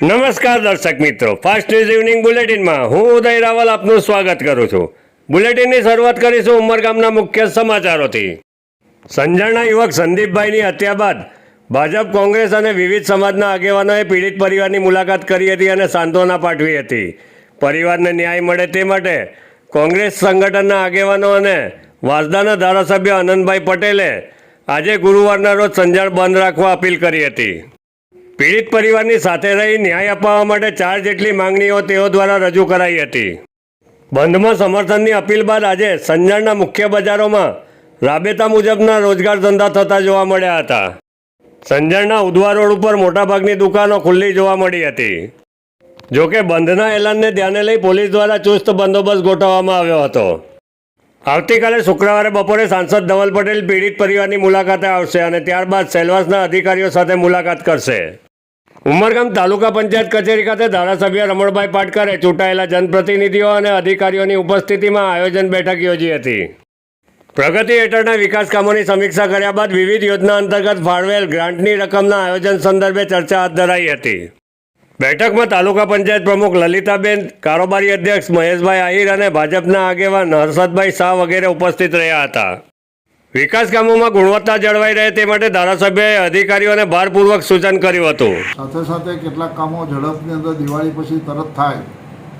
નમસ્કાર દર્શક મિત્રો. ફાસ્ટ ન્યૂઝ ઇવનિંગ બુલેટિનમાં હું ઉદય રાવલ આપનું સ્વાગત કરું છું. બુલેટિનની શરૂઆત કરીશું ઉમરગામના મુખ્ય સમાચારોથી. સંજાણના યુવક સંદીપભાઈની હત્યા બાદ ભાજપ, કોંગ્રેસ અને વિવિધ સમાજના આગેવાનોએ પીડિત પરિવારની મુલાકાત કરી હતી અને સાંત્વના પાઠવી હતી. પરિવારને ન્યાય મળે તે માટે કોંગ્રેસ સંગઠનના આગેવાનો અને વાસદાના ધારાસભ્ય આનંદભાઈ પટેલે આજે ગુરુવારના રોજ સંજાણ બંધ રાખવા અપીલ કરી હતી. પીડિત પરિવારની સાથે રહી ન્યાય અપાવવા માટે ચાર જેટલી માંગણીઓ તેઓ દ્વારા રજૂ કરાઈ હતી. બંધમાં સમર્થનની અપીલ બાદ આજે સંજાણના મુખ્ય બજારોમાં રાબેતા મુજબના રોજગાર ધંધા થતા જોવા મળ્યા હતા. સંજાણના ઉદવા રોડ ઉપર મોટાભાગની દુકાનો ખુલ્લી જોવા મળી હતી. જોકે બંધના એલાનને ધ્યાને લઈ પોલીસ દ્વારા ચુસ્ત બંદોબસ્ત ગોઠવવામાં આવ્યો હતો. આવતીકાલે શુક્રવારે બપોરે સાંસદ ધવલ પટેલ પીડિત પરિવારની મુલાકાતે આવશે અને ત્યારબાદ સેલવાસના અધિકારીઓ સાથે મુલાકાત કરશે. ઉમરગામ તાલુકા પંચાયત કચેરી ખાતે ધારાસભ્ય રમણભાઈ પાટકરે ચૂંટાયેલા જનપ્રતિનિધિઓ અને અધિકારીઓની ઉપસ્થિતિમાં આયોજન બેઠક યોજી હતી. પ્રગતિ હેઠળના વિકાસ કામોની સમીક્ષા કર્યા બાદ વિવિધ યોજના અંતર્ગત ફાળવેલ ગ્રાન્ટની રકમના આયોજન સંદર્ભે ચર્ચા હાથ ધરાઈ હતી. બેઠકમાં તાલુકા પંચાયત પ્રમુખ લલિતાબેન, કારોબારી અધ્યક્ષ મહેશભાઈ આહિર અને ભાજપના આગેવાન હર્ષદભાઈ શાહ વગેરે ઉપસ્થિત રહ્યા હતા. વિકાસ કામોમાં ગુણવત્તા જળવાઈ રહે તે માટે ધારાસભ્યએ અધિકારીઓને ભારપૂર્વક સૂચન કર્યું હતું. સાથે સાથે કેટલાક કામો ઝડપની અંદર દિવાળી પછી તરત થાય.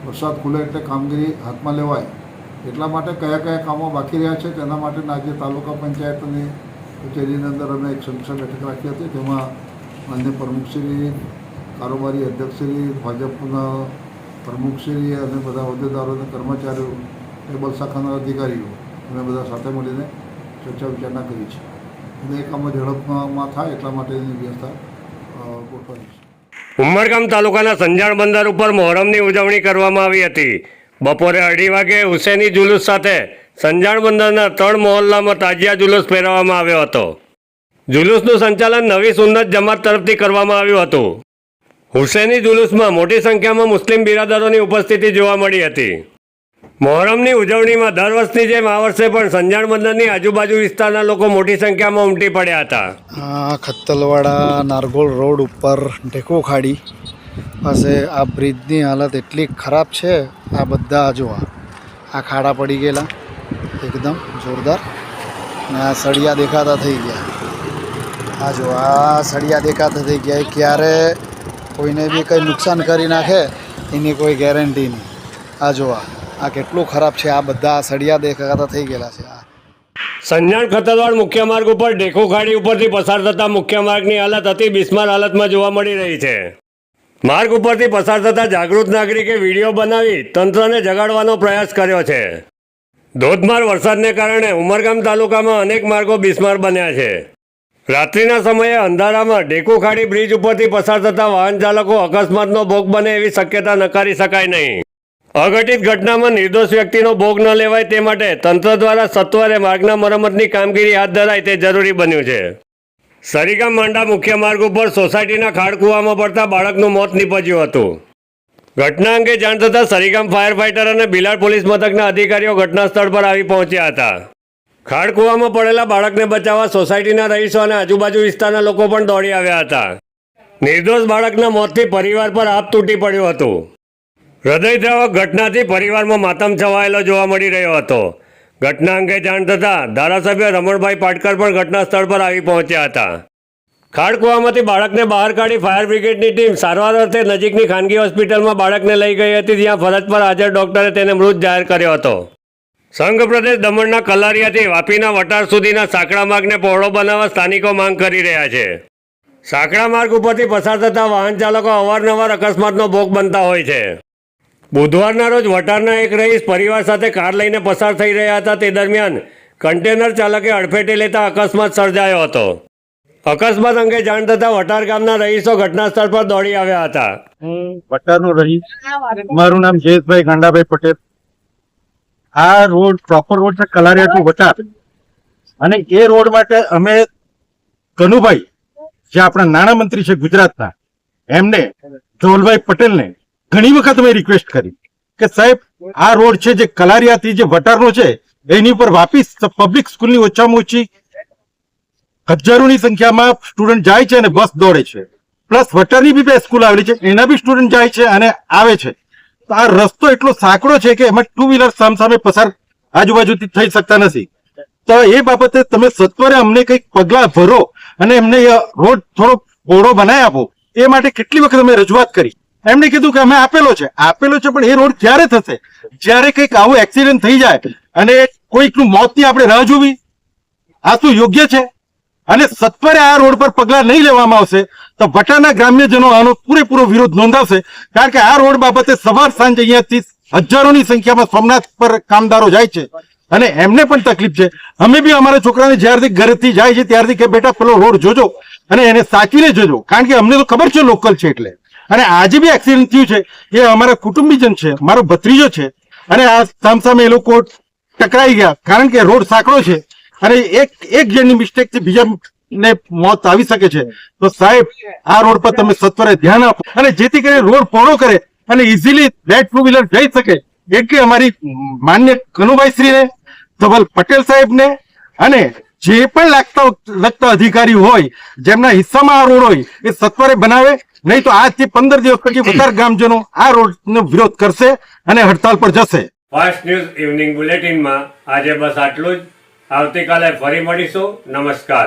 વરસાદ ખુલે એટલે કામગીરી હાથમાં લેવાય. એટલા માટે કયા કયા કામો બાકી રહ્યા છે તેના માટે આજે તાલુકા પંચાયતની કચેરીની અંદર અમે એક સમીક્ષા બેઠક રાખી હતી. તેમાં માન્ય પ્રમુખશ્રી, કારોબારી અધ્યક્ષશ્રી, ભાજપના પ્રમુખશ્રી અને બધા હોદ્દેદારો અને કર્મચારીઓ, ટેબલ શાખાના અધિકારીઓ, અમે બધા સાથે મળીને ચર્ચા વિચારણા કરી છે. અને એ કામો ઝડપમાં થાય એટલા માટેની વ્યવસ્થા અ, ગોઠવાઈ છે. ઉમરગામ તાલુકાના સંજાણ બંદર ઉપર મોહરમની ઉજવણી કરવામાં આવી હતી. બપોરે અઢી વાગે હુસેની જુલુસ સાથે સંજાણ બંદરના ત્રણ મહોલ્લામાં તાજિયા જુલુસ ફેરવવામાં આવ્યો હતો. જુલુસનું સંચાલન નવી સુન્નત જમાત તરફથી કરવામાં આવ્યું હતું. હુસેની જુલુસમાં મોટી સંખ્યામાં મુસ્લિમ બિરાદરોની ઉપસ્થિતિ જોવા મળી હતી. મોહરમની ઉજવણીમાં દર વર્ષની જેમ આ વર્ષે પણ સંજાણ બંદરની આજુબાજુ વિસ્તારના લોકો મોટી સંખ્યામાં ઉમટી પડ્યા હતા. ખત્તલવાડા નારગોલ રોડ ઉપર ઢેકો ખાડી પાસે આ બ્રિજની હાલત એટલી ખરાબ છે, આ બધા જો આ ખાડા પડી ગયેલા, એકદમ જોરદાર ને આ સળિયા દેખાતા થઈ ગયા. આ જો આ સળિયા દેખાતા થઈ ગયા ક્યારે કોઈને બી કંઈ નુકસાન કરી નાખે, એની કોઈ ગેરંટી નહીં. આ જો આ આ કેટલું ખરાબ છે? આ બધા સળિયા દેખાતા થઈ ગયેલા છે. આ સંજાણ ખતરવાડ મુખ્ય માર્ગ ઉપર ઢેકુ ખાડી ઉપરથી પસાર થતા મુખ્ય માર્ગની હાલત અતિ બિસ્માર હાલતમાં જોવા મળી રહી છે. માર્ગ ઉપરથી પસાર થતા જાગૃત નાગરિકે વીડિયો બનાવી તંત્રને જગાડવાનો પ્રયાસ કર્યો છે. ધોધમાર વરસાદને કારણે ઉમરગામ તાલુકામાં અનેક માર્ગો બિસ્માર બન્યા છે. રાત્રિના સમયે અંધારામાં ઢેકુ ખાડી બ્રિજ ઉપરથી પસાર થતા વાહન ચાલકો અકસ્માતનો ભોગ બને એવી શક્યતા નકારી શકાય નહીં. અઘટિત ઘટનામાં નિર્દોષ વ્યક્તિનો ભોગ ન લેવાય તે માટે તંત્ર દ્વારા સત્વરે માર્ગના મરમ્મતની કામગીરી હાથ ધરાય તે જરૂરી બન્યું છે. સરીગામ માંડા મુખ્ય માર્ગ ઉપર સોસાયટીના ખાડકુવામાં પડતા બાળકનું મોત નીપજ્યું હતું. ઘટના અંગે જાણ થતાં સરીગામ ફાયર ફાઇટર અને બિલાડ પોલીસ મથકના અધિકારીઓ ઘટના સ્થળ પર આવી પહોંચ્યા હતા. ખાડકુવામાં પડેલા બાળકને બચાવવા સોસાયટીના રહીશો અને આજુબાજુ વિસ્તારના લોકો પણ દોડી આવ્યા હતા. નિર્દોષ બાળકના મોતથી પરિવાર પર આપ તૂટી પડ્યું હતું. હૃદયદ્રાવક ઘટનાથી પરિવારમાં માતમ છવાયેલો જોવા મળી રહ્યો હતો. ઘટના અંગે જાણ થતાં ધારાસભ્ય રમણભાઈ પાટકર પણ ઘટના સ્થળ પર આવી પહોંચ્યા હતા. ખાડકુવામાંથી બાળકને બહાર કાઢી ફાયર બ્રિગેડની ટીમ સારવાર અર્થે નજીકની ખાનગી હોસ્પિટલમાં બાળકને લઈ ગઈ હતી, જ્યાં ફરજ પર હાજર ડોક્ટરે તેને મૃત જાહેર કર્યો હતો. સંઘ પ્રદેશ દમણના કલારિયાથી વાપીના વટાર સુધીના સાંકડા માર્ગને પહોળો બનાવવા સ્થાનિકો માંગ કરી રહ્યા છે. સાંકડા માર્ગ ઉપરથી પસાર થતા વાહન ચાલકો અવારનવાર અકસ્માતનો ભોગ બનતા હોય છે. બુધવારના રોજ વટારના એક રહીશ પરિવાર સાથે કાર લઈને પસાર થઈ રહ્યા હતા. તે દરમિયાન કન્ટેનર ચાલકે અડફેટે લેતા અકસ્માત સર્જાયો હતો. અકસ્માત અંગે જાણ થતા વટાર ગામના રહીશો ઘટના સ્થળ પર દોડી આવ્યા હતા. વટારનો રહીશ. મારું નામ જયેશભાઈ ગાંડાભાઈ પટેલ. આ રોડ પ્રોપર રોડ છે કલારિયા ટુ વટાર. અને એ રોડ માટે અમે કનુભાઈ જે આપણા નાણામંત્રી છે ગુજરાતના એમને ધોલભાઈ પટેલને ઘણી વખત મેં રિક્વેસ્ટ કરી કે સાહેબ, આ રોડ છે જે કલારિયાથી જે વટારનો છે, એની ઉપર વાપી પબ્લિક સ્કૂલની ઓછામાં ઓછી હજારોની સંખ્યામાં સ્ટુડન્ટ જાય છે અને બસ દોડે છે. પ્લસ વટારની બી બે સ્કૂલ આવેલી છે, એના બી સ્ટુડન્ટ જાય છે અને આવે છે. તો આ રસ્તો એટલો સાંકડો છે કે એમાં ટુ વ્હીલર સામસામે પસાર આજુબાજુથી થઈ શકતા નથી. તો એ બાબતે તમે સત્વરે અમને કંઈક પગલાં ભરો અને એમને રોડ થોડો પહોળો બનાવી આપો. એ માટે કેટલી વખત અમે રજૂઆત કરી. એમને કીધું કે અમે આપેલો છે. આપેલો છે પણ એ રોડ ક્યારે થશે? જ્યારે કંઈક આવું એક્સિડન્ટ થઈ જાય અને કોઈકનું મોતની આપણે રાહ જોવી, આ શું યોગ્ય છે? અને સત્વરે આ રોડ પર પગલા નહીં લેવામાં આવશે, તો વટાના ગ્રામ્યજનો આનો પૂરેપૂરો વિરોધ નોંધાવશે. કારણ કે આ રોડ બાબતે સવાર સાંજ અહીંયાથી હજારોની સંખ્યામાં સોમનાથ પર કામદારો જાય છે. અને એમને પણ તકલીફ છે. અમે બી અમારા છોકરાને જ્યારથી ઘરેથી જાય છે, ત્યારથી કે બેટા પેલો રોડ જોજો અને એને સાચવીને જોજો. કારણ કે અમને તો ખબર છે લોકલ છે એટલે. અને આજે બી એક્સિડન્ટ થયું છે. એ અમારા કુટુંબીજન છે, મારો ભત્રીજો છે. અને આ સામસામે એ લોકો ટકરાઈ ગયા. કારણ કે રોડ સાંકડો છે. અને એક એક જણની મિસ્ટેકથી બીજા ને મોત આવી શકે છે. તો સાહેબ, આ રોડ પર તમે સત્વરે ધ્યાન આપો. અને જેથી કરીને રોડ પહોળો કરે અને ઇઝીલી બે ટુ વ્હીલર જઈ શકે. એટલી અમારી માન્ય કનુભાઈ શ્રીને ધવલ પટેલ સાહેબને અને જે પણ લાગતા, લગતા અધિકારી હોય, જેમના હિસ્સામાં આ રોડ હોય, એ સત્વરે બનાવે નહીં તો આજથી પંદર દિવસ પછી વધારે ગામજનો આ રોડનો વિરોધ કરશે અને હડતાલ પર જશે. ફાસ્ટ ન્યૂઝ ઇવનિંગ બુલેટિનમાં આજે બસ આટલું જ. આવતીકાલે ફરી મળીશું. નમસ્કાર.